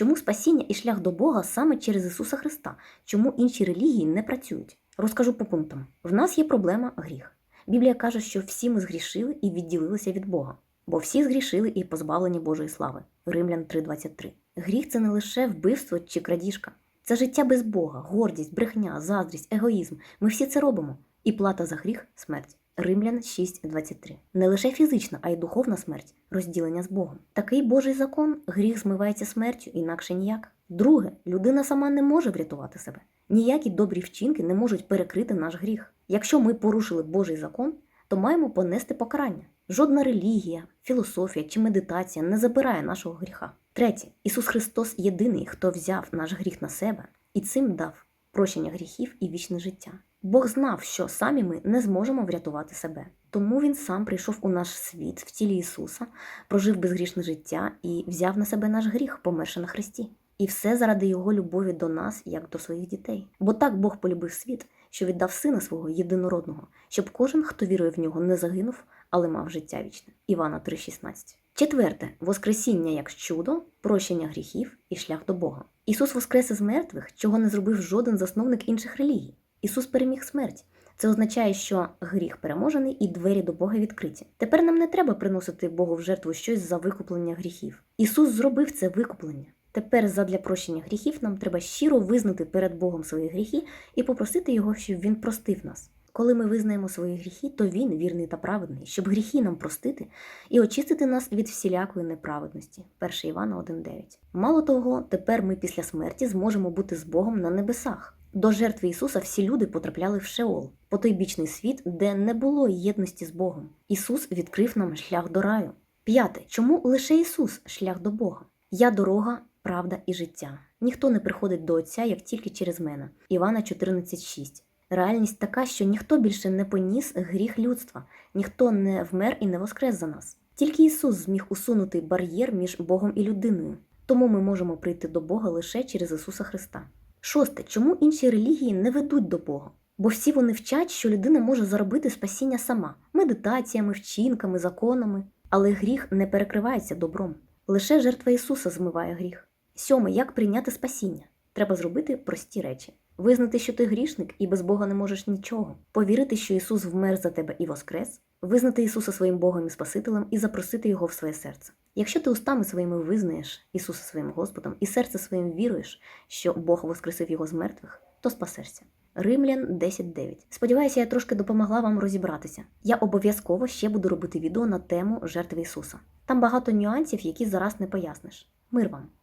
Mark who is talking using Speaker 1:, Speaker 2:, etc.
Speaker 1: Чому спасіння і шлях до Бога саме через Ісуса Христа? Чому інші релігії не працюють? Розкажу по пунктам. В нас є проблема гріх. Біблія каже, що всі ми згрішили і відділилися від Бога, бо всі згрішили і позбавлені Божої слави. Римлян 3:23. Гріх це не лише вбивство чи крадіжка. Це життя без Бога, гордість, брехня, заздрість, егоїзм. Ми всі це робимо. І плата за гріх смерть. Римлян 6.23. Не лише фізична, а й духовна смерть, розділення з Богом. Такий Божий закон, гріх змивається смертю, інакше ніяк. Друге, людина сама не може врятувати себе. Ніякі добрі вчинки не можуть перекрити наш гріх. Якщо ми порушили Божий закон, то маємо понести покарання. Жодна релігія, філософія чи медитація не забирає нашого гріха. Третє, Ісус Христос єдиний, хто взяв наш гріх на себе і цим дав прощення гріхів і вічне життя. Бог знав, що самі ми не зможемо врятувати себе. Тому Він сам прийшов у наш світ в тілі Ісуса, прожив безгрішне життя і взяв на себе наш гріх, померши на Христі. І все заради Його любові до нас, як до своїх дітей. Бо так Бог полюбив світ, що віддав сина свого єдинородного, щоб кожен, хто вірує в нього, не загинув, але мав життя вічне. Івана 3,16. Четверте Воскресіння як чудо, прощення гріхів і шлях до Бога. Ісус воскрес із мертвих, чого не зробив жоден засновник інших релігій. Ісус переміг смерть. Це означає, що гріх переможений і двері до Бога відкриті. Тепер нам не треба приносити Богу в жертву щось за викуплення гріхів. Ісус зробив це викуплення. Тепер задля прощення гріхів нам треба щиро визнати перед Богом свої гріхи і попросити Його, щоб Він простив нас. Коли ми визнаємо свої гріхи, то Він вірний та праведний, щоб гріхи нам простити і очистити нас від всілякої неправедності. 1 Івана 1.9. Мало того, тепер ми після смерті зможемо бути з Богом на небесах. До жертви Ісуса всі люди потрапляли в Шеол, потойбічний світ, де не було єдності з Богом. Ісус відкрив нам шлях до раю. П'яте. Чому лише Ісус шлях до Бога? Я дорога, правда і життя. Ніхто не приходить до Отця, як тільки через мене. Івана 14.6. Реальність така, що ніхто більше не поніс гріх людства, ніхто не вмер і не воскрес за нас. Тільки Ісус зміг усунути бар'єр між Богом і людиною. Тому ми можемо прийти до Бога лише через Ісуса Христа. Шосте, чому інші релігії не ведуть до Бога? Бо всі вони вчать, що людина може заробити спасіння сама медитаціями, вчинками, законами. Але гріх не перекривається добром. Лише жертва Ісуса змиває гріх. Сьоме, як прийняти спасіння? Треба зробити прості речі: визнати, що ти грішник і без Бога не можеш нічого, повірити, що Ісус вмер за тебе і воскрес, визнати Ісуса своїм Богом і Спасителем і запросити Його в своє серце. Якщо ти устами своїми визнаєш Ісуса своїм Господом і серце своїм віруєш, що Бог воскресив Його з мертвих, то спасешся. Римлян 10.9. Сподіваюся, я трошки допомогла вам розібратися. Я обов'язково ще буду робити відео на тему жертви Ісуса. Там багато нюансів, які зараз не поясниш. Мир вам!